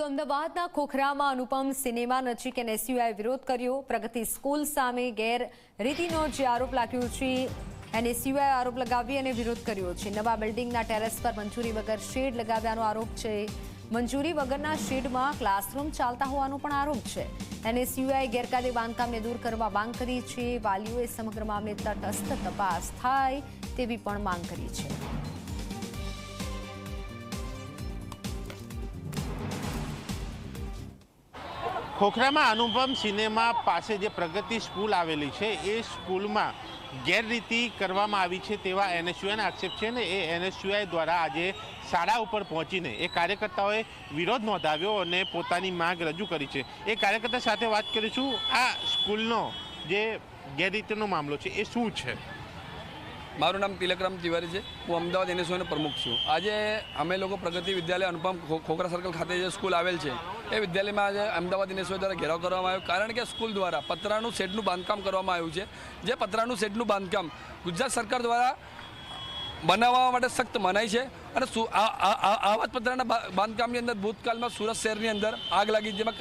તો અમદાવાદના ખોખરામાં અનુપમ સિનેમા નજીક એનએસયુઆઈ વિરોધ કર્યો. પ્રગતિ સ્કૂલ સામે ગેરરીતિનો જે આરોપ લાગ્યો છે એનએસયુઆઈ આરોપ લગાવી અને વિરોધ કર્યો છે. નવા બિલ્ડિંગના ટેરેસ પર મંજૂરી વગર શેડ લગાવ્યાનો આરોપ છે. મંજૂરી વગરના શેડમાં ક્લાસરૂમ ચાલતા હોવાનો પણ આરોપ છે. એનએસયુઆઈ ગેરકાયદે બાંધકામને દૂર કરવા માંગ કરી છે. વાલીઓએ સમગ્ર મામલે તટસ્થ તપાસ થાય તેવી પણ માંગ કરી છે. ખોખરામાં અનુપમ સિનેમા પાસે જે પ્રગતિ સ્કૂલ આવેલી છે, એ સ્કૂલમાં ગેરરીતિ કરવામાં આવી છે તેવા એનએસયુઆઈના આક્ષેપ છે ને એ એનએસયુઆઈ દ્વારા આજે શાળા ઉપર પહોંચીને એ કાર્યકર્તાઓએ વિરોધ નોંધાવ્યો અને પોતાની માંગ રજૂ કરી છે. એ કાર્યકર્તા સાથે વાત કરીશું. આ સ્કૂલનો જે ગેરરીતિનો મામલો છે, એ શું છે? મારું નામ તિલકરામ તિવારી છે. હું અમદાવાદ એનએસઓનો પ્રમુખ છું. આજે અમે લોકો પ્રગતિ વિદ્યાલય અનુપમ ખોખરા સર્કલ ખાતે જે સ્કૂલ આવેલ છે, એ વિદ્યાલયમાં આજે અમદાવાદ એનએસઓ દ્વારા ઘેરાવ કરવામાં આવ્યો. કારણ કે સ્કૂલ દ્વારા પતરાનું શેડનું બાંધકામ કરવામાં આવ્યું છે. જે પતરાનું શેડનું બાંધકામ ગુજરાત સરકાર દ્વારા બનાવવા માટે સખ્ત મનાઈ છે અને સુ- આ- આ- આ- આવા જ પતરાના બાંધકામની અંદર ભૂતકાળમાં સુરત શહેરની અંદર આગ લાગી, જેમાં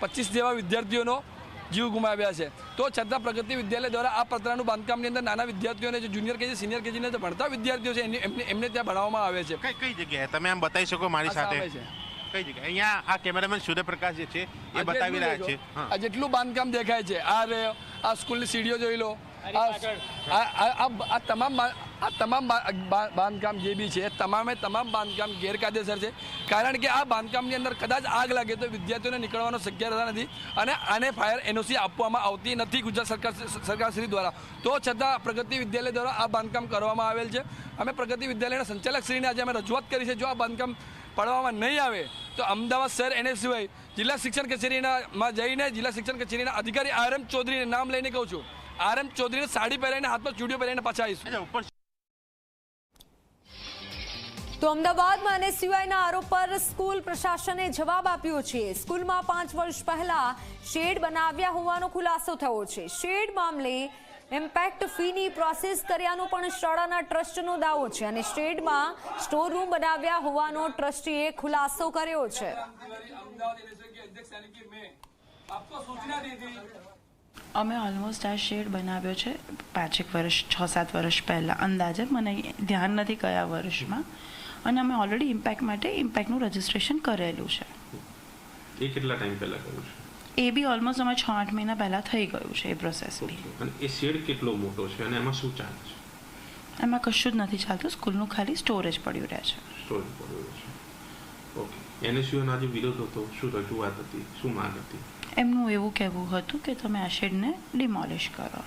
પચીસ જેવા વિદ્યાર્થીઓનો જીવ ગુમાવ્યા છે. તો છતાં પ્રગતિ વિદ્યાલય દ્વારા આ પતરાનું બાંધકામની અંદર નાના વિદ્યાર્થીઓને જે જુનિયર કેજી સિનિયર કેજીને જે ભણતા વિદ્યાર્થીઓ છે એમને એમને ત્યાં ભણાવવામાં આવે છે. કઈ કઈ જગ્યાએ? તમે આમ બતાવી શકો મારી સાથે. કઈ જગ્યાએ? અહીંયા આ કેમેરામેન સૂર્યપ્રકાશ જે છે એ બતાવી રહ્યા છે. આ જેટલું બાંધકામ દેખાય છે. આ આ સ્કૂલની સીડીઓ જોઈ લો. આ તમામ આ તમામ બાંધકામ જે બી છે તમામે તમામ બાંધકામ ગેરકાયદેસર છે. કારણ કે આ બાંધકામની અંદર કદાચ આગ લાગે તો વિદ્યાર્થીઓને નીકળવાનો શક્યતા નથી અને આને ફાયર એનઓસી આપવામાં આવતી નથી ગુજરાત સરકાર સરકારશ્રી દ્વારા. તો છતાં પ્રગતિ વિદ્યાલય દ્વારા આ બાંધકામ કરવામાં આવેલ છે. અમે પ્રગતિ વિદ્યાલયના સંચાલકશ્રીને આજે અમે રજૂઆત કરી છે, જો આ બાંધકામ પાડવામાં નહીં આવે, તો અમદાવાદ શહેર એને સિવાય જિલ્લા શિક્ષણ કચેરીનામાં જઈને જિલ્લા શિક્ષણ કચેરીના અધિકારી આર એમ ચૌધરીને નામ લઈને કહું છું. આર એમ ચૌધરીને સાડી પહેરાઈને હાથમાં ચૂડીઓ પહેરાઈને પાછા આવીશું. તો અમદાવાદમાં એનએસયુઆઈના આરોપ પર સ્કૂલ પ્રશાસને જવાબ આપ્યો છે. સ્કૂલમાં પાંચ વર્ષ પહેલા શેડ બનાવ્યા હોવાનો ખુલાસો થયો છે. શેડ મામલે ઇમ્પેક્ટ ફીની પ્રોસેસ કર્યાનો પણ શાળાના ટ્રસ્ટનો દાવો છે અને શેડમાં સ્ટોર બનાવ્યા હોવાનો ટ્રસ્ટીએ ખુલાસો કર્યો છે. અમે ઓલમોસ્ટ આ શેડ બનાવ્યો છે પાંચેક વર્ષ, છ સાત વર્ષ પહેલાં. અંદાજે મને ધ્યાન નથી કયા વર્ષમાં. અને અમે ઓલરેડી ઇમ્પેક્ટ માટે ઇમ્પેક્ટનું રજિસ્ટ્રેશન કરેલું છે. એ કેટલા ટાઈમ પહેલા કર્યું એ બી ઓલમોસ્ટ અમે છ આઠ મહિના પહેલાં થઈ ગયું છે એ પ્રોસેસ બી. અને એ શેડ કેટલો મોટો છે અને એમાં શું ચાલે છે? એમાં કશું જ નથી ચાલતું. સ્કૂલનું ખાલી સ્ટોરેજ પડ્યું રહે છે. સ્ટોરેજ પડ્યો છે. ઓકે એનએસયુનો આજે વિરોધ હતો. શું રજૂઆત હતી? શું માંગ હતી? એમનું એવું કહેવું હતું કે તમે આ શેડને ડિમોલિશ કરો.